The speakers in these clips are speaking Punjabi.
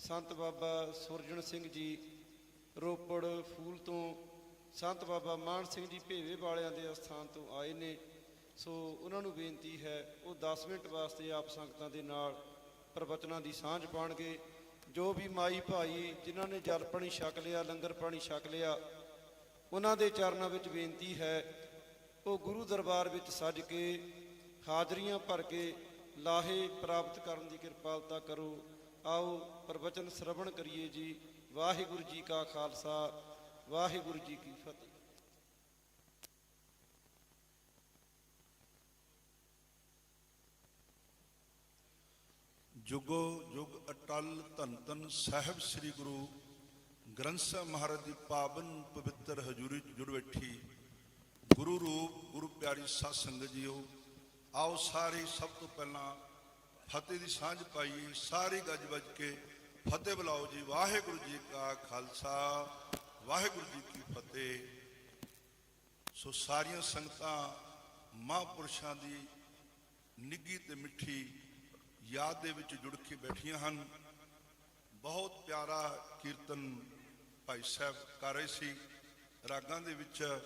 ਸੰਤ ਬਾਬਾ ਸੁਰਜਣ ਸਿੰਘ ਜੀ ਰੋਪੜ ਫੂਲ ਤੋਂ ਸੰਤ ਬਾਬਾ ਮਾਨ ਸਿੰਘ ਜੀ ਭੇਵੇ ਵਾਲਿਆਂ ਦੇ ਅਸਥਾਨ ਤੋਂ ਆਏ ਨੇ। ਸੋ ਉਹਨਾਂ ਨੂੰ ਬੇਨਤੀ ਹੈ, ਉਹ 10 ਮਿੰਟ ਵਾਸਤੇ ਆਪ ਸੰਗਤਾਂ ਦੇ ਨਾਲ ਪ੍ਰਵਚਨਾਂ ਦੀ ਸਾਂਝ ਪਾਣਗੇ। ਜੋ ਵੀ ਮਾਈ ਭਾਈ ਜਿਨ੍ਹਾਂ ਨੇ ਜਲ ਪਾਣੀ ਛਕ ਲਿਆ, ਲੰਗਰ ਪਾਣੀ ਛਕ ਲਿਆ, ਉਹਨਾਂ ਦੇ ਚਰਨਾਂ ਵਿੱਚ ਬੇਨਤੀ ਹੈ, ਉਹ ਗੁਰੂ ਦਰਬਾਰ ਵਿੱਚ ਸੱਜ ਕੇ, ਹਾਜ਼ਰੀਆਂ ਭਰ ਕੇ ਲਾਹੇ ਪ੍ਰਾਪਤ ਕਰਨ ਦੀ ਕਿਰਪਾਲਤਾ ਕਰੋ। ਆਓ ਪ੍ਰਵਚਨ ਸ਼ਰਵਣ ਕਰੀਏ ਜੀ। ਵਾਹਿਗੁਰੂ ਜੀ ਕਾ ਖਾਲਸਾ, ਵਾਹਿਗੁਰੂ ਜੀ ਕੀ ਫਤਿਹ। ਜੁਗੋ ਜੁਗ ਅਟਲ ਧੰਨ ਧੰਨ ਸਾਹਿਬ ਸ੍ਰੀ ਗੁਰੂ ਗ੍ਰੰਥ ਸਾਹਿਬ ਮਹਾਰਾਜ ਦੀ ਪਾਵਨ ਪਵਿੱਤਰ ਹਜ਼ੂਰੀ ਜੁੜ ਬੈਠੀ। ਗੁਰੂ ਰੂਪ, ਗੁਰੂ ਪਿਆਰੀ ਸਾਧ ਸੰਗਤ ਜੀਓ, ਆਓ ਸਾਰੇ ਸਭ ਤੋਂ ਪਹਿਲਾਂ ਫਤਿਹ ਦੀ ਸਾਂਝ ਪਾਈਏ ਸਾਰੇ ਗੱਜ ਵੱਜ ਕੇ ਫਤਿਹ ਬੁਲਾਓ ਜੀ। ਵਾਹਿਗੁਰੂ ਜੀ ਕਾ ਖਾਲਸਾ, ਵਾਹਿਗੁਰੂ ਜੀ ਕੀ ਫਤਿਹ। ਸੋ ਸਾਰੀਆਂ ਸੰਗਤਾਂ, ਮਹਾਂਪੁਰਸ਼ਾਂ ਦੀ ਨਿੱਗੀ ਤੇ ਮਿੱਠੀ ਯਾਦ ਦੇ ਵਿੱਚ ਜੁੜ ਕੇ ਬੈਠੀਆਂ ਹਨ। ਬਹੁਤ ਪਿਆਰਾ ਕੀਰਤਨ ਭਾਈ ਸਾਹਿਬ ਕਰ ਰਹੇ ਸੀ। ਰਾਗਾਂ ਦੇ ਵਿੱਚ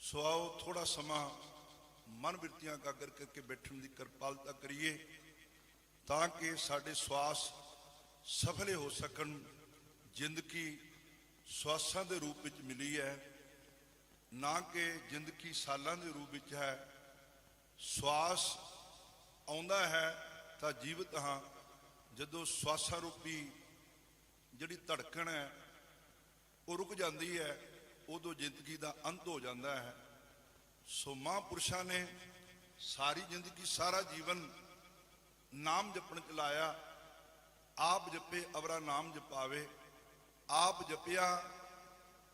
ਸੋ ਆਓ ਥੋੜਾ ਸਮਾਂ ਮਨ ਬਿਰਤੀਆਂ ਕਾਗਰ ਕਰਕੇ ਬੈਠਣ ਦੀ ਕਿਰਪਾਲਤਾ ਕਰੀਏ। ਤਾਂ ਕਿ ਸਾਡੇ ਸਵਾਸ ਸਫਲੇ ਹੋ ਸਕਣ, ਜ਼ਿੰਦਗੀ ਸਵਾਸਾਂ ਦੇ ਰੂਪ ਵਿੱਚ ਮਿਲੀ ਹੈ। ਨਾ ਕਿ ਜ਼ਿੰਦਗੀ ਸਾਲਾਂ ਦੇ ਰੂਪ ਵਿੱਚ ਹੈ। ਸਵਾਸ ਆਉਂਦਾ ਹੈ ਤਾਂ ਜੀਵਤ ਹਾਂ। ਜਦੋਂ ਸਵਾਸਾਂ ਰੂਪੀ ਜਿਹੜੀ ਧੜਕਣ ਹੈ, ਉਹ ਰੁਕ ਜਾਂਦੀ ਹੈ, ਉਦੋਂ ਜ਼ਿੰਦਗੀ ਦਾ ਅੰਤ ਹੋ ਜਾਂਦਾ ਹੈ। ਸੋ ਮਹਾਂਪੁਰਸ਼ਾਂ ਨੇ ਸਾਰੀ ਜ਼ਿੰਦਗੀ, ਸਾਰਾ ਜੀਵਨ ਨਾਮ ਜਪਣ ਚ ਲਾਇਆ, ਆਪ ਜਪੇ, ਅਵਰਾ ਨਾਮ ਜਪਾਵੇ। ਆਪ ਜਪਿਆ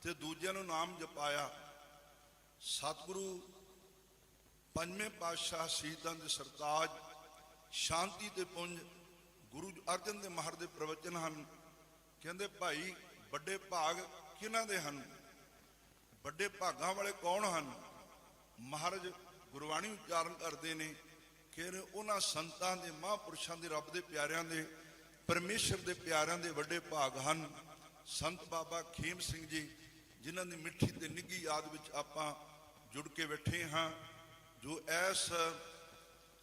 ਤੇ ਦੂਜਿਆਂ ਨੂੰ ਨਾਮ ਜਪਾਇਆ। ਸਤਿਗੁਰੂ ਪੰਜਵੇਂ ਪਾਤਸ਼ਾਹ ਸ਼ਹੀਦਾਂ ਦੇ ਸਰਤਾਜ, ਸ਼ਾਂਤੀ ਤੇ ਪੁੰਜ, ਗੁਰੂ ਅਰਜਨ ਦੇ ਮਹਾਰ ਦੇ ਪ੍ਰਵਚਨ ਹਨ। ਕਹਿੰਦੇ, ਭਾਈ, ਵੱਡੇ ਭਾਗ ਕਿਹਨਾਂ ਦੇ ਹਨ? ਵੱਡੇ ਭਾਗਾਂ ਵਾਲੇ ਕੌਣ ਹਨ? ਮਹਾਰਾਜ ਗੁਰਬਾਣੀ ਉਚਾਰਨ ਕਰਦੇ ਨੇ। ਕਿ ਉਹਨਾਂ ਸੰਤਾਂ ਦੇ ਮਹਾਂਪੁਰਸ਼ਾਂ ਦੇ ਰੱਬ ਦੇ ਪਿਆਰਿਆਂ ਦੇ, ਪਰਮੇਸ਼ਰ ਦੇ ਪਿਆਰਿਆਂ ਦੇ ਵੱਡੇ ਭਾਗ ਹਨ। ਸੰਤ ਬਾਬਾ ਖੇਮ ਸਿੰਘ ਜੀ, ਜਿਨ੍ਹਾਂ ਦੀ ਮਿੱਠੀ ਤੇ ਨਿੱਗੀ ਯਾਦ ਵਿੱਚ ਆਪਾਂ ਜੁੜ ਕੇ ਬੈਠੇ ਹਾਂ, ਜੋ ਐਸ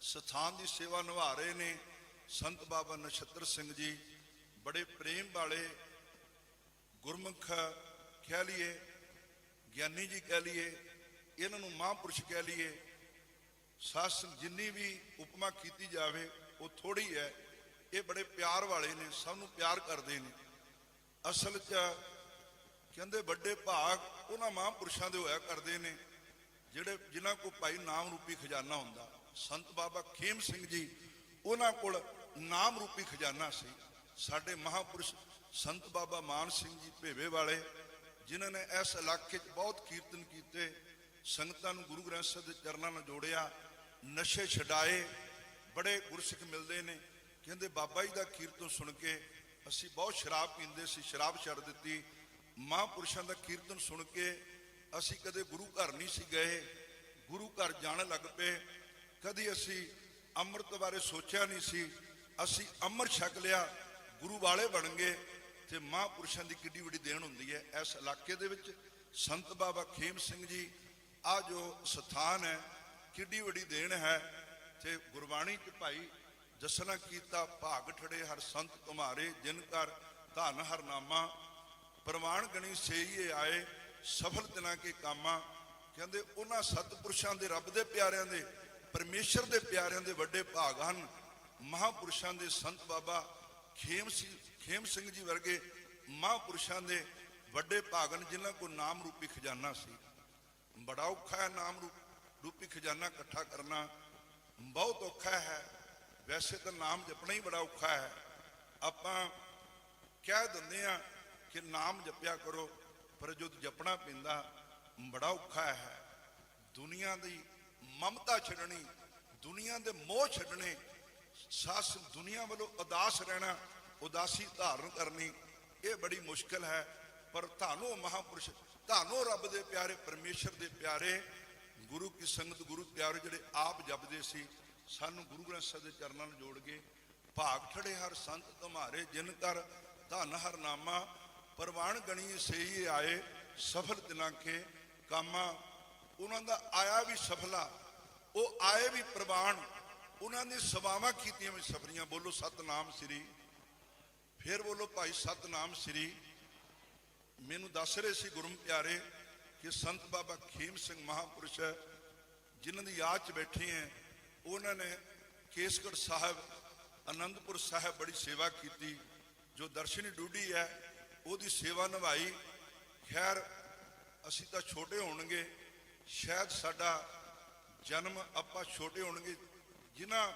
ਸਥਾਨ ਦੀ ਸੇਵਾ ਨਿਭਾ ਰਹੇ ਨੇ। ਸੰਤ ਬਾਬਾ ਨਛੱਤਰ ਸਿੰਘ ਜੀ, ਬੜੇ ਪ੍ਰੇਮ ਵਾਲੇ ਗੁਰਮੁਖ ਕਹਿ ਲਈਏ, ਗਿਆਨੀ ਜੀ ਕਹਿ ਲਈਏ, ਇਹਨਾਂ ਨੂੰ ਮਹਾਂਪੁਰਸ਼ ਕਹਿ ਲਈਏ ਸਾਸ ਜਿੰਨੀ ਵੀ ਉਪਮਾ ਕੀਤੀ ਜਾਵੇ, ਉਹ ਥੋੜੀ ਹੈ। ਇਹ ਬੜੇ ਪਿਆਰ ਵਾਲੇ ਨੇ, ਸਭ ਨੂੰ ਪਿਆਰ ਕਰਦੇ ਨੇ। ਅਸਲ 'ਚ ਕਹਿੰਦੇ ਵੱਡੇ ਭਾਗ ਉਹਨਾਂ ਮਹਾਂਪੁਰਸ਼ਾਂ ਦੇ ਹੋਇਆ ਕਰਦੇ ਨੇ, ਜਿਹੜੇ ਜਿਨ੍ਹਾਂ ਕੋਲ ਭਾਈ ਨਾਮ ਰੂਪੀ ਖਜ਼ਾਨਾ ਹੁੰਦਾ। ਸੰਤ ਬਾਬਾ ਖੇਮ ਸਿੰਘ ਜੀ, ਉਹਨਾਂ ਕੋਲ ਨਾਮ ਰੂਪੀ ਖਜ਼ਾਨਾ ਸੀ। ਸਾਡੇ ਮਹਾਪੁਰਸ਼ ਸੰਤ ਬਾਬਾ ਮਾਨ ਸਿੰਘ ਜੀ ਭੇਵੇ ਵਾਲੇ, ਜਿਨ੍ਹਾਂ ਨੇ ਇਸ ਇਲਾਕੇ 'ਚ ਬਹੁਤ ਕੀਰਤਨ ਕੀਤੇ, ਸੰਗਤਾਂ ਨੂੰ ਗੁਰੂ ਗ੍ਰੰਥ ਸਾਹਿਬ ਦੇ ਚਰਨਾਂ ਨਾਲ ਜੋੜਿਆ ਨਸ਼ੇ ਛਡਾਏ, ਬੜੇ ਗੁਰਸਿੱਖ ਮਿਲਦੇ ਨੇ। ਕਹਿੰਦੇ, ਬਾਬਾ ਜੀ ਦਾ ਕੀਰਤਨ ਸੁਣ ਕੇ ਅਸੀਂ ਬਹੁਤ ਸ਼ਰਾਬ ਪੀਂਦੇ ਸੀ, ਸ਼ਰਾਬ ਛੱਡ ਦਿੱਤੀ। ਮਹਾਂਪੁਰਸ਼ਾਂ ਦਾ ਕੀਰਤਨ ਸੁਣ ਕੇ ਅਸੀਂ ਕਦੇ ਗੁਰੂ ਘਰ ਨਹੀਂ ਸੀ ਗਏ। ਗੁਰੂ ਘਰ ਜਾਣ ਲੱਗ ਪਏ। ਕਦੀ ਅਸੀਂ ਅੰਮ੍ਰਿਤ ਬਾਰੇ ਸੋਚਿਆ ਨਹੀਂ ਸੀ। ਅਸੀਂ ਅੰਮ੍ਰਿਤ ਛਕ ਲਿਆ, ਗੁਰੂ ਵਾਲੇ ਬਣ ਗਏ। ਤੇ ਮਹਾਂਪੁਰਸ਼ਾਂ ਦੀ ਕਿੱਡੀ ਵੱਡੀ ਦੇਣ ਹੁੰਦੀ ਹੈ। ਇਸ ਇਲਾਕੇ ਦੇ ਵਿੱਚ ਸੰਤ ਬਾਬਾ ਖੇਮ ਸਿੰਘ ਜੀ, ਆ ਜੋ ਸਥਾਨ ਹੈ ਕਿੱਡੀ ਵੱਡੀ ਦੇਣ ਹੈ। ਤੇ ਗੁਰਬਾਣੀ ਚ ਭਾਈ ਜਸਨਾ ਕੀਤਾ ਭਾਗ ਠੜੇ ਹਰ ਸੰਤ ਤੁਮਾਰੇ ਜਿਨ ਕਰ ਧਨ ਹਰਨਾਮਾ ਪ੍ਰਮਾਣ ਗਣੀ ਸੇਈਏ ਆਏ, ਸਫਲ ਦਿਨਾਂ ਕੇ ਕਾਮਾ। ਕਹਿੰਦੇ ਉਹਨਾਂ ਸਤਪੁਰਸ਼ਾਂ ਦੇ ਰੱਬ ਦੇ ਪਿਆਰਿਆਂ ਦੇ, ਪਰਮੇਸ਼ਰ ਦੇ ਪਿਆਰਿਆਂ ਦੇ ਵੱਡੇ ਭਾਗ ਹਨ। ਮਹਾਪੁਰਸ਼ਾਂ ਦੇ ਸੰਤ ਬਾਬਾ ਖੇਮ ਸਿੰਘ ਖੇਮ ਸਿੰਘ ਜੀ ਵਰਗੇ ਮਹਾਪੁਰਸ਼ਾਂ ਦੇ ਵੱਡੇ ਭਾਗ ਹਨ, ਜਿਨ੍ਹਾਂ ਕੋਲ ਨਾਮ ਰੂਪੀ ਖਜ਼ਾਨਾ ਸੀ। ਬੜਾ ਔਖਾ ਹੈ ਨਾਮ ਰੂਪ- ਰੂਪੀ ਖਜ਼ਾਨਾ ਇਕੱਠਾ ਕਰਨਾ ਬਹੁਤ ਔਖਾ ਹੈ। ਵੈਸੇ ਤਾਂ ਨਾਮ ਜਪਣਾ ਹੀ ਬੜਾ ਔਖਾ ਹੈ। ਆਪਾਂ ਕਹਿ ਦਿੰਦੇ ਆ ਕਿ ਨਾਮ ਜਪਿਆ ਕਰੋ, ਪਰ ਜਦ ਜਪਣਾ ਪੈਂਦਾ ਬੜਾ ਔਖਾ ਹੈ। ਦੁਨੀਆ ਦੀ ਮਮਤਾ ਛੱਡਣੀ, ਦੁਨੀਆ ਦੇ ਮੋਹ ਛੱਡਣੇ, ਸਾਸ ਦੁਨੀਆ ਵੱਲੋਂ ਉਦਾਸ ਰਹਿਣਾ, ਉਦਾਸੀ ਧਾਰਨ ਕਰਨੀ, ਇਹ ਬੜੀ ਮੁਸ਼ਕਲ ਹੈ। ਪਰ ਤੁਹਾਨੂੰ ਮਹਾਪੁਰਸ਼ ਤੁਹਾਨੂੰ ਰੱਬ ਦੇ ਪਿਆਰੇ, ਪਰਮੇਸ਼ਰ ਦੇ ਪਿਆਰੇ ਗੁਰੂ ਕੀ ਸੰਗਤ, ਗੁਰੂ ਪਿਆਰੇ ਜਿਹੜੇ ਆਪ ਜਪਦੇ ਸੀ, ਸਾਨੂੰ ਗੁਰੂ ਗ੍ਰੰਥ ਸਾਹਿਬ ਦੇ ਚਰਨਾਂ ਨਾਲ ਜੋੜ ਕੇ ਭਾਗ ਠੜੇ ਹਰ ਸੰਤ ਤੁਮਾਰੇ ਜਿਨ ਕਰ ਧਨ ਹਰ ਨਾਮਾ, ਪਰਵਾਨ ਗਣੀ ਸਈ ਆਏ, ਸਫਲ ਦਿਨਾਂ ਕਾਮਾ। ਉਹਨਾਂ ਦਾ ਆਇਆ ਵੀ ਸਫਲਾ, ਉਹ ਆਏ ਵੀ ਪ੍ਰਵਾਨ। ਉਹਨਾਂ ਨੇ ਸੇਵਾਵਾਂ ਕੀਤੀਆਂ ਵੀ ਸਫਲੀਆਂ। ਬੋਲੋ ਸਤਨਾਮ ਸ੍ਰੀ। ਫਿਰ ਬੋਲੋ ਭਾਈ ਸਤਨਾਮ ਸ੍ਰੀ। ਮੈਨੂੰ ਦੱਸ ਰਹੇ ਸੀ ਗੁਰਮ ਪਿਆਰੇ ਕਿ ਸੰਤ ਬਾਬਾ ਖੇਮ ਸਿੰਘ ਮਹਾਪੁਰਸ਼ ਜਿਨ੍ਹਾਂ ਦੀ ਯਾਦ 'ਚ ਬੈਠੇ ਹੈ, ਉਹਨਾਂ ਨੇ ਕੇਸਗੜ੍ਹ ਸਾਹਿਬ, ਅਨੰਦਪੁਰ ਸਾਹਿਬ ਬੜੀ ਸੇਵਾ ਕੀਤੀ, ਜੋ ਦਰਸ਼ਨੀ ਡੂਡੀ ਹੈ, ਉਹਦੀ ਸੇਵਾ ਨਿਭਾਈ। ਖੈਰ, ਅਸੀਂ ਤਾਂ ਛੋਟੇ ਹੋਣਗੇ, ਸ਼ਾਇਦ ਸਾਡਾ ਜਨਮ ਆਪਾਂ ਛੋਟੇ ਹੋਣਗੇ, ਜਿਨ੍ਹਾਂ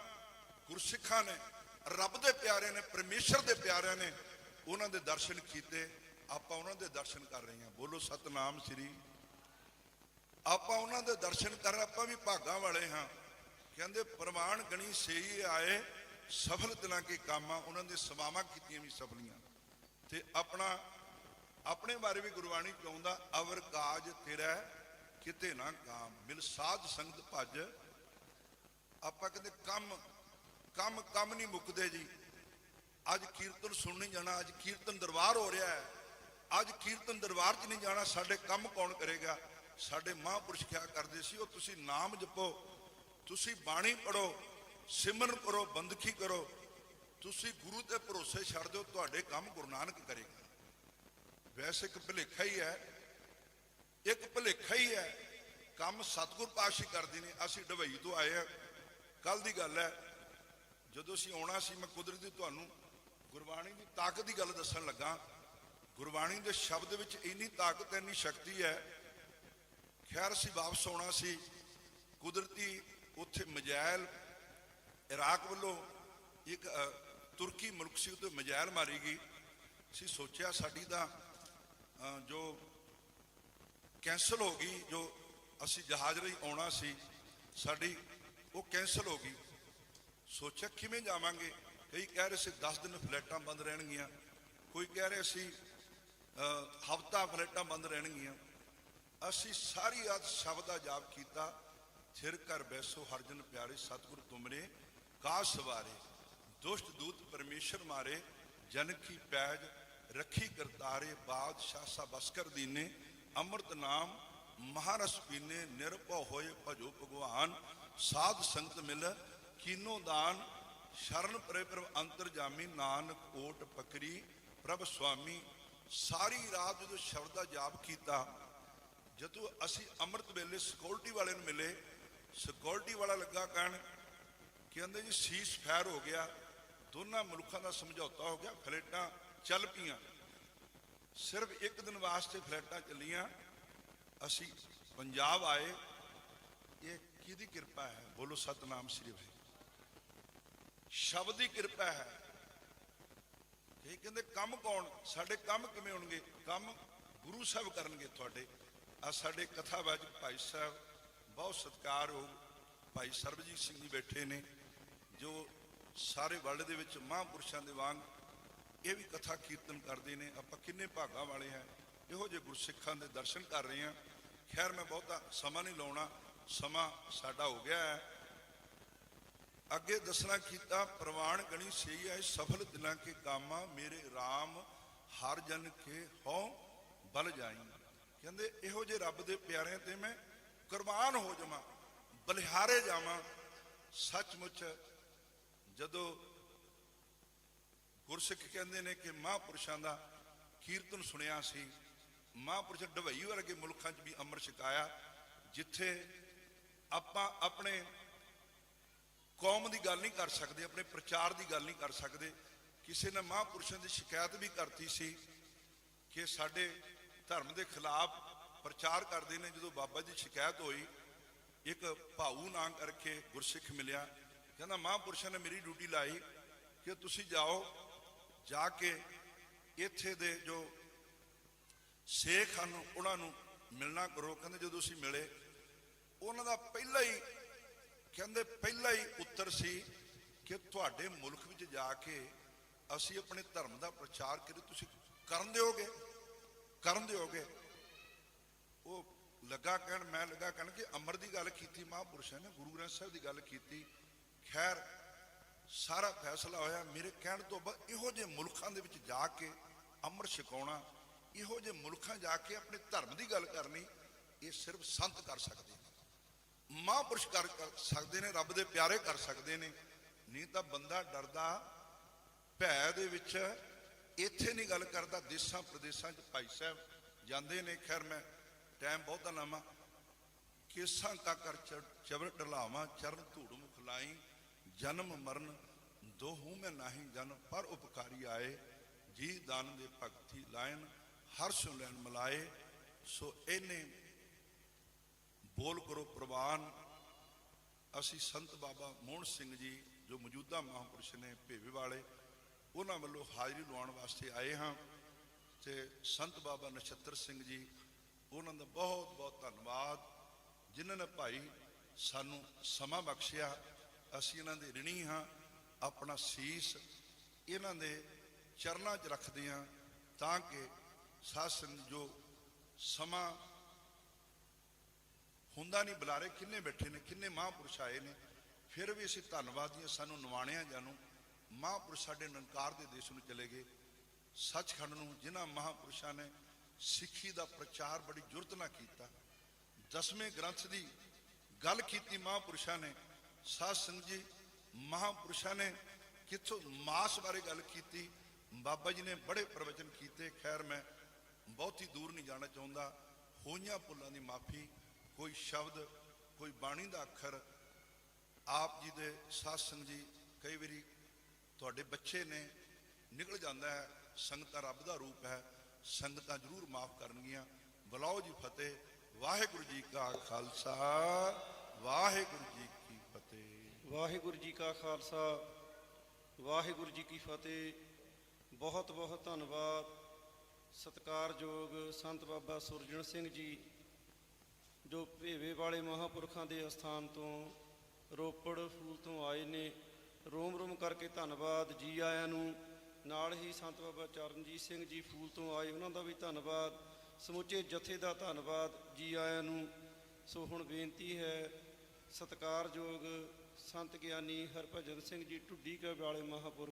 ਗੁਰਸਿੱਖਾਂ ਨੇ, ਰੱਬ ਦੇ ਪਿਆਰੇ ਨੇ, ਪਰਮੇਸ਼ਰ ਦੇ ਪਿਆਰਿਆਂ ਨੇ, ਉਹਨਾਂ ਦੇ ਦਰਸ਼ਨ ਕੀਤੇ, ਆਪਾਂ ਉਹਨਾਂ ਦੇ ਦਰਸ਼ਨ ਕਰ ਰਹੇ ਹਾਂ। ਬੋਲੋ ਸਤਨਾਮ ਸ੍ਰੀ ਆਪਾਂ ਉਹਨਾਂ ਦੇ ਦਰਸ਼ਨ ਕਰ, ਆਪਾਂ ਵੀ ਭਾਗਾਂ ਵਾਲੇ ਹਾਂ। ਕਹਿੰਦੇ ਪ੍ਰਵਾਨ ਗਣੀ ਸਈ ਆਏ, ਸਫਲ ਦਿਨਾਂ ਕੇ ਕਾਮਾਂ, ਉਹਨਾਂ ਦੇ ਸੇਵਾਵਾਂ ਕੀਤੀਆਂ ਵੀ ਸਫਲੀਆਂ। ਤੇ ਆਪਣਾ, ਆਪਣੇ ਬਾਰੇ ਵੀ ਗੁਰਬਾਣੀ ਚਾਹੁੰਦਾ ਅਵਰ ਕਾਜ ਤੇਰਾ ਕਿਤੇ ਨਾ ਕਾਮ। ਮਿਲ ਸਾਧ ਸੰਗਤ ਭੱਜ। ਆਪਾਂ ਕਹਿੰਦੇ, ਕੰਮ ਕੰਮ ਕੰਮ ਨਹੀਂ ਮੁੱਕਦੇ ਜੀ। ਅੱਜ ਕੀਰਤਨ ਸੁਣਨ ਨਹੀਂ ਜਾਣਾ, ਅੱਜ ਕੀਰਤਨ ਦਰਬਾਰ ਹੋ ਰਿਹਾ ਹੈ। ਅੱਜ ਕੀਰਤਨ ਦਰਬਾਰ 'ਚ ਨਹੀਂ ਜਾਣਾ, ਸਾਡੇ ਕੰਮ ਕੌਣ ਕਰੇਗਾ? ਸਾਡੇ ਮਹਾਂਪੁਰਸ਼ ਕਿਹਾ ਕਰਦੇ ਸੀ? ਉਹ ਤੁਸੀਂ ਨਾਮ ਜਪੋ, ਤੁਸੀਂ ਬਾਣੀ ਪੜੋ ਸਿਮਰਨ ਕਰੋ ਬੰਦਗੀ ਕਰੋ, ਤੁਸੀਂ ਗੁਰੂ ਤੇ ਭਰੋਸੇ ਛੱਡ ਦਿਓ, ਤੁਹਾਡੇ ਕੰਮ ਗੁਰੂ ਨਾਨਕ ਕਰੇਗਾ। ਵੈਸੇ ਇੱਕ ਭੁਲੇਖਾ ਹੀ ਹੈ, ਇੱਕ ਭੁਲੇਖਾ ਹੀ ਹੈ, ਕੰਮ ਸਤਿਗੁਰ ਪਾਤਸ਼ਾਹ ਕਰਦੇ ਨੇ, ਅਸੀਂ ਡਬਈ ਤੋਂ ਆਏ ਆ ਕੱਲ ਦੀ ਗੱਲ ਹੈ, ਜਦੋਂ ਅਸੀਂ ਆਉਣਾ ਸੀ, ਮੈਂ ਕੁਦਰਤੀ ਤੁਹਾਨੂੰ ਗੁਰਬਾਣੀ ਦੀ ਤਾਕਤ ਦੀ ਗੱਲ ਦੱਸਣ ਲੱਗਾ। ਗੁਰਬਾਣੀ ਦੇ ਸ਼ਬਦ ਵਿੱਚ ਇੰਨੀ ਤਾਕਤ, ਇੰਨੀ ਸ਼ਕਤੀ ਹੈ ਖੈਰ ਅਸੀਂ ਵਾਪਸ ਆਉਣਾ ਸੀ। ਕੁਦਰਤੀ ਉੱਥੇ ਮਜੈਲ ਇਰਾਕ ਵੱਲੋਂ ਇੱਕ ਤੁਰਕੀ ਮੁਲਕ ਸੀ ਉੱਤੇ ਮਜੈਲ ਮਾਰੀ ਗਈ। ਅਸੀਂ ਸੋਚਿਆ ਸਾਡੀ ਤਾਂ ਜੋ ਕੈਂਸਲ ਹੋ ਗਈ, ਜੋ ਅਸੀਂ ਜਹਾਜ਼ ਲਈ ਆਉਣਾ ਸੀ, ਸਾਡੀ ਉਹ ਕੈਂਸਲ ਹੋ ਗਈ। ਸੋਚਿਆ ਕਿਵੇਂ ਜਾਵਾਂਗੇ? ਕਈ ਕਹਿ ਰਹੇ ਸੀ 10 ਦਿਨ ਫਲੈਟਾਂ ਬੰਦ ਰਹਿਣਗੀਆਂ। ਕੋਈ ਕਹਿ ਰਿਹਾ ਸੀ ਹਫਤਾ ਫਲੈਟਾਂ ਬੰਦ ਰਹਿਣਗੀਆਂ। ਅਸੀਂ ਸਾਰੀ ਰਾਤ ਸ਼ਬਦ ਦਾ ਜਾਪ ਕੀਤਾ ਥਿਰ ਕਰ ਬੈਸੋ ਹਰਜਨ ਪਿਆਰੇ, ਸਤਿਗੁਰ ਤੁਮਰੇ ਕਾ ਸਵਾਰੇ ਦੁਸ਼ਟ ਦੂਤ ਪਰਮੇਸ਼ਰ ਮਾਰੇ, ਜਨ ਕੀ ਪੈਜ ਰੱਖੀ ਕਰਤਾਰੇ, ਬਾਦਸ਼ਾਹ ਸਾ ਬਸਕਰ ਦੀਨੇ, ਅੰਮ੍ਰਿਤ ਨਾਮ ਮਹਾਰਸ ਪੀਨੇ, ਨਿਰਭਉ ਹੋਏ ਭਜੋ ਭਗਵਾਨ, ਸਾਧ ਸੰਗਤ ਮਿਲ, ਕੀਨੋ ਦਾਨ, ਸ਼ਰਨ ਪਰੇ ਪ੍ਰਭ ਅੰਤਰ ਜਾਮੀ, ਨਾਨਕ ਓਟ ਪਕਰੀ, ਪ੍ਰਭ ਸੁਆਮੀ, ਸਾਰੀ ਰਾਤ ਜਦੋਂ ਸ਼ਬਦ ਦਾ ਜਾਪ ਕੀਤਾ ਜਦੋਂ ਅਸੀਂ ਅੰਮ੍ਰਿਤ ਵੇਲੇ ਸਿਕਿਉਰਿਟੀ ਵਾਲੇ ਨੂੰ ਮਿਲੇ ਸਿਕਿਉਰਿਟੀ ਵਾਲਾ ਲੱਗਾ ਕਹਿਣ, ਕਹਿੰਦੇ ਜੀ ਸੀਸ ਫੈਰ ਹੋ ਗਿਆ, ਦੋਨਾਂ ਮੁਲਕਾਂ ਦਾ ਸਮਝੌਤਾ ਹੋ ਗਿਆ, ਫਲੈਟਾਂ ਚੱਲ ਪਈਆਂ। ਸਿਰਫ ਇੱਕ ਦਿਨ ਵਾਸਤੇ ਫਲੈਟਾਂ ਚੱਲੀਆਂ। ਅਸੀਂ ਪੰਜਾਬ ਆਏ, ਇਹ ਕਿਹਦੀ ਕਿਰਪਾ ਹੈ? ਬੋਲੋ ਸਤਨਾਮ ਸ੍ਰੀ ਵਾਹਿਗੁਰੂ। ਸ਼ਬਦ ਦੀ ਕਿਰਪਾ ਹੈ। ਇਹ ਕਹਿੰਦੇ, ਕੰਮ ਕੌਣ? ਸਾਡੇ ਕੰਮ ਕਿਵੇਂ ਹੋਣਗੇ? ਕੰਮ ਗੁਰੂ ਸਾਹਿਬ ਕਰਨਗੇ ਤੁਹਾਡੇ। ਆ ਸਾਡੇ ਕਥਾਵਾਚਕ ਭਾਈ ਸਾਹਿਬ ਬਹੁਤ ਸਤਿਕਾਰਯੋਗ ਭਾਈ ਸਰਬਜੀਤ ਸਿੰਘ ਜੀ ਬੈਠੇ ਨੇ, ਜੋ ਸਾਰੇ ਵਰਲਡ ਦੇ ਵਿੱਚ ਮਹਾਂਪੁਰਸ਼ਾਂ ਦੇ ਵਾਂਗ ਇਹ ਵੀ ਕਥਾ ਕੀਰਤਨ ਕਰਦੇ ਨੇ। ਆਪਾਂ ਕਿੰਨੇ ਭਾਗਾਂ ਵਾਲੇ ਹਾਂ, ਇਹੋ ਜਿਹੇ ਗੁਰਸਿੱਖਾਂ ਦੇ ਦਰਸ਼ਨ ਕਰ ਰਹੇ ਹਾਂ। ਖੈਰ, ਮੈਂ ਬਹੁਤਾ ਸਮਾਂ ਨਹੀਂ ਲਾਉਣਾ, ਸਮਾਂ ਸਾਡਾ ਹੋ ਗਿਆ ਹੈ। ਅੱਗੇ ਦੱਸਣਾ ਕੀਤਾ, ਪ੍ਰਵਾਨ ਗਣੀ ਸਹੀ ਹੈ ਸਫਲ ਦਿਲਾਂ ਕੇ ਕਾਮਾ, ਮੇਰੇ RAM ਹਰ ਜਨ ਕੇ ਹੋ ਬਲ ਜਾਈ। ਕਹਿੰਦੇ, ਇਹੋ ਜੇ ਰੱਬ ਦੇ ਪਿਆਰਿਆਂ ਤੇ ਮੈਂ ਕੁਰਬਾਨ ਹੋ ਜਾਵਾਂ, ਬਲਿਹਾਰੇ ਜਾਵਾਂ। ਸੱਚਮੁੱਚ ਜਦੋਂ ਗੁਰਸਿੱਖ ਕਹਿੰਦੇ ਨੇ ਕਿ ਮਹਾਂਪੁਰਸ਼ਾਂ ਦਾ ਕੀਰਤਨ ਸੁਣਿਆ ਸੀ, ਮਹਾਂਪੁਰਸ਼ ਡਵਈ ਵਰਗੇ ਮੁਲਕਾਂ 'ਚ ਵੀ ਅੰਮ੍ਰਿਤ ਛਕਾਇਆ, ਜਿੱਥੇ ਆਪਾਂ ਆਪਣੇ ਕੌਮ ਦੀ ਗੱਲ ਨਹੀਂ ਕਰ ਸਕਦੇ, ਆਪਣੇ ਪ੍ਰਚਾਰ ਦੀ ਗੱਲ ਨਹੀਂ ਕਰ ਸਕਦੇ, ਕਿਸੇ ਨੇ ਮਹਾਂਪੁਰਸ਼ਾਂ ਦੀ ਸ਼ਿਕਾਇਤ ਵੀ ਕਰਤੀ ਸੀ ਕਿ ਸਾਡੇ ਧਰਮ ਦੇ ਖਿਲਾਫ ਪ੍ਰਚਾਰ ਕਰਦੇ ਨੇ। ਜਦੋਂ ਬਾਬਾ ਜੀ ਸ਼ਿਕਾਇਤ ਹੋਈ, ਇੱਕ ਭਾਊ ਨਾਂ ਕਰਕੇ ਗੁਰਸਿੱਖ ਮਿਲਿਆ। ਕਹਿੰਦਾ, ਮਹਾਂਪੁਰਸ਼ਾਂ ਨੇ ਮੇਰੀ ਡਿਊਟੀ ਲਾਈ ਕਿ ਤੁਸੀਂ ਜਾਓ, ਜਾ ਕੇ ਇੱਥੇ ਦੇ ਜੋ ਸੇਖ ਹਨ, ਉਹਨਾਂ ਨੂੰ ਮਿਲਣਾ ਕਰੋ। ਕਹਿੰਦੇ, ਜਦੋਂ ਅਸੀਂ ਮਿਲੇ, ਉਹਨਾਂ ਦਾ ਪਹਿਲਾ ਹੀ, ਕਹਿੰਦੇ, ਪਹਿਲਾ ਹੀ ਉੱਤਰ ਸੀ ਕਿ ਤੁਹਾਡੇ ਮੁਲਕ ਵਿੱਚ ਜਾ ਕੇ ਅਸੀਂ ਆਪਣੇ ਧਰਮ ਦਾ ਪ੍ਰਚਾਰ ਕਰੀ, ਤੁਸੀਂ ਕਰਨ ਦਿਓਗੇ? ਕਰਨ ਦਿਓਗੇ ਉਹ ਲੱਗਾ ਕਹਿਣ, ਮੈਂ ਲੱਗਾ ਕਹਿਣ ਕਿ ਅਮਰ ਦੀ ਗੱਲ ਕੀਤੀ, ਮਹਾਂਪੁਰਸ਼ਾਂ ਨੇ, ਗੁਰੂ ਗ੍ਰੰਥ ਸਾਹਿਬ ਦੀ ਗੱਲ ਕੀਤੀ। ਖੈਰ, ਸਾਰਾ ਫੈਸਲਾ ਹੋਇਆ। ਮੇਰੇ ਕਹਿਣ ਤੋਂ ਬਾਅਦ ਇਹੋ ਜਿਹੇ ਮੁਲਕਾਂ ਦੇ ਵਿੱਚ ਜਾ ਕੇ ਅਮਰ ਛਕਾਉਣਾ, ਇਹੋ ਜਿਹੇ ਮੁਲਕਾਂ ਜਾ ਕੇ ਆਪਣੇ ਧਰਮ ਦੀ ਗੱਲ ਕਰਨੀ, ਇਹ ਸਿਰਫ ਸੰਤ ਕਰ ਸਕਦੇ ਨੇ। ਮਹਾਂਪੁਰਸ਼ ਕਰ ਕਰ ਸਕਦੇ ਨੇ, ਰੱਬ ਦੇ ਪਿਆਰੇ ਕਰ ਸਕਦੇ ਨੇ। ਨਹੀਂ ਤਾਂ ਬੰਦਾ ਡਰਦਾ, ਭੈ ਦੇ ਵਿੱਚ ਇੱਥੇ ਨਹੀਂ ਗੱਲ ਕਰਦਾ, ਦੇਸਾਂ ਪ੍ਰਦੇਸਾਂ 'ਚ ਭਾਈ ਸਾਹਿਬ ਜਾਂਦੇ ਨੇ। ਖੈਰ, ਮੈਂ ਟਾਈਮ ਬਹੁਤਾ ਲਾਵਾਂ। ਕੇਸਾਂ ਕਾ ਕਰ ਚਬਰ ਢਲਾਵਾਂ, ਚਰਨ ਧੂੜ ਮੁਖ ਲਾਈ, ਜਨਮ ਮਰਨ, ਦੋਹੂ ਮੈਂ ਨਾਹੀ ਜਨ, ਪਰ ਉਪਕਾਰੀ ਆਏ। ਜੀ ਦਾਨ ਦੇ ਭਗਤੀ ਲਾਇਨ, ਹਰ ਸੋ ਲੈਣ ਮਲਾਏ। ਸੋ ਇਹਨੇ ਬੋਲ ਕਰੋ ਪ੍ਰਵਾਨ। ਅਸੀਂ ਸੰਤ ਬਾਬਾ ਮੋਹਨ ਸਿੰਘ ਜੀ, ਜੋ ਮੌਜੂਦਾ ਮਹਾਂਪੁਰਸ਼ ਨੇ ਭੇਵੇ ਵਾਲੇ ਉਹਨਾਂ ਵੱਲੋਂ ਹਾਜ਼ਰੀ ਲਵਾਉਣ ਵਾਸਤੇ ਆਏ ਹਾਂ ਤੇ ਸੰਤ ਬਾਬਾ ਨਛੱਤਰ ਸਿੰਘ ਜੀ, ਉਹਨਾਂ ਦਾ ਬਹੁਤ ਬਹੁਤ ਧੰਨਵਾਦ, ਜਿਨ੍ਹਾਂ ਨੇ ਭਾਈ ਸਾਨੂੰ ਸਮਾਂ ਬਖਸ਼ਿਆ। ਅਸੀਂ ਇਹਨਾਂ ਦੇ ਰਿਣੀ ਹਾਂ, ਆਪਣਾ ਸੀਸ ਇਹਨਾਂ ਦੇ ਚਰਨਾਂ 'ਚ ਰੱਖਦੇ ਹਾਂ ਤਾਂ ਕਿ ਸਾਧ ਸੰਗਤ ਜੋ ਸਮਾਂ ਹੁੰਦਾ ਨਹੀਂ, ਬੁਲਾਰੇ ਕਿੰਨੇ ਬੈਠੇ ਨੇ, ਕਿੰਨੇ ਮਹਾਂਪੁਰਸ਼ ਆਏ ਨੇ, ਫਿਰ ਵੀ ਅਸੀਂ ਧੰਨਵਾਦੀਆਂ ਸਾਨੂੰ ਨਿਵਾਣਿਆ ਜਾਨੂੰ ਮਹਾਂਪੁਰਸ਼ ਸਾਡੇ ਨਨਕਾਰ ਦੇ ਦੇਸ਼ ਨੂੰ ਚਲੇ ਗਏ। ਸੱਚਖੰਡ ਨੂੰ ਜਿਨ੍ਹਾਂ ਮਹਾਂਪੁਰਸ਼ਾਂ ਨੇ ਸਿੱਖੀ ਦਾ ਪ੍ਰਚਾਰ ਬੜੀ ਜੁਰਤ ਨਾਲ ਕੀਤਾ, ਦਸਵੇਂ ਗ੍ਰੰਥ ਦੀ ਗੱਲ ਕੀਤੀ ਮਹਾਂਪੁਰਸ਼ਾਂ ਨੇ, ਸਾਧ ਸੰਗਤ ਜੀ, ਮਹਾਂਪੁਰਸ਼ਾਂ ਨੇ ਕਿੱਥੋਂ ਮਾਸ ਬਾਰੇ ਗੱਲ ਕੀਤੀ, ਬਾਬਾ ਜੀ ਨੇ ਬੜੇ ਪ੍ਰਵਚਨ ਕੀਤੇ, ਖੈਰ ਮੈਂ ਬਹੁਤੀ ਦੂਰ ਨਹੀਂ ਜਾਣਾ ਚਾਹੁੰਦਾ, ਹੋਈਆਂ ਭੁੱਲਾਂ ਦੀ ਮਾਫੀ, ਕੋਈ ਸ਼ਬਦ, ਕੋਈ ਬਾਣੀ ਦਾ ਅੱਖਰ, ਆਪ ਜੀ ਦੇ ਸਾਧ ਸੰਗਤ ਜੀ ਕਈ ਵਾਰੀ ਤੁਹਾਡੇ ਬੱਚੇ ਨੇ ਨਿਕਲ ਜਾਂਦਾ ਹੈ, ਸੰਗਤਾਂ ਰੱਬ ਦਾ ਰੂਪ ਹੈ, ਸੰਗਤਾਂ ਜ਼ਰੂਰ ਮਾਫ ਕਰਨਗੀਆਂ। ਬੁਲਾਓ ਜੀ ਫਤਿਹ, ਵਾਹਿਗੁਰੂ ਜੀ ਕਾ ਖਾਲਸਾ, ਵਾਹਿਗੁਰੂ ਜੀ ਕੀ ਫਤਿਹ। ਵਾਹਿਗੁਰੂ ਜੀ ਕਾ ਖਾਲਸਾ, ਵਾਹਿਗੁਰੂ ਜੀ ਕੀ ਫਤਿਹ। ਬਹੁਤ ਬਹੁਤ ਧੰਨਵਾਦ। ਸਤਿਕਾਰਯੋਗ ਸੰਤ ਬਾਬਾ ਸੁਰਜਣ ਸਿੰਘ ਜੀ, ਜੋ ਭੇਵੇ ਵਾਲੇ ਮਹਾਪੁਰਖਾਂ ਦੇ ਅਸਥਾਨ ਤੋਂ ਰੋਪੜ ਫੂਲ ਤੋਂ ਆਏ ਨੇ। ਰੋਮ ਰੋਮ ਕਰਕੇ ਧੰਨਵਾਦ ਜੀ ਆਇਆਂ ਨੂੰ। ਨਾਲ ਹੀ ਸੰਤ ਬਾਬਾ ਚਰਨਜੀਤ ਸਿੰਘ ਜੀ ਫੂਲ ਤੋਂ ਆਏ, ਉਹਨਾਂ ਦਾ ਵੀ ਧੰਨਵਾਦ। ਸਮੁੱਚੇ ਜਥੇ ਦਾ ਧੰਨਵਾਦ ਜੀ ਆਇਆਂ ਨੂੰ। ਸੋ ਹੁਣ ਬੇਨਤੀ ਹੈ, ਸਤਿਕਾਰਯੋਗ ਸੰਤ ਗਿਆਨੀ ਹਰਭਜਨ ਸਿੰਘ ਜੀ, ਢੁੱਡੀ ਕੇ ਵਾਲੇ ਮਹਾਪੁਰਖ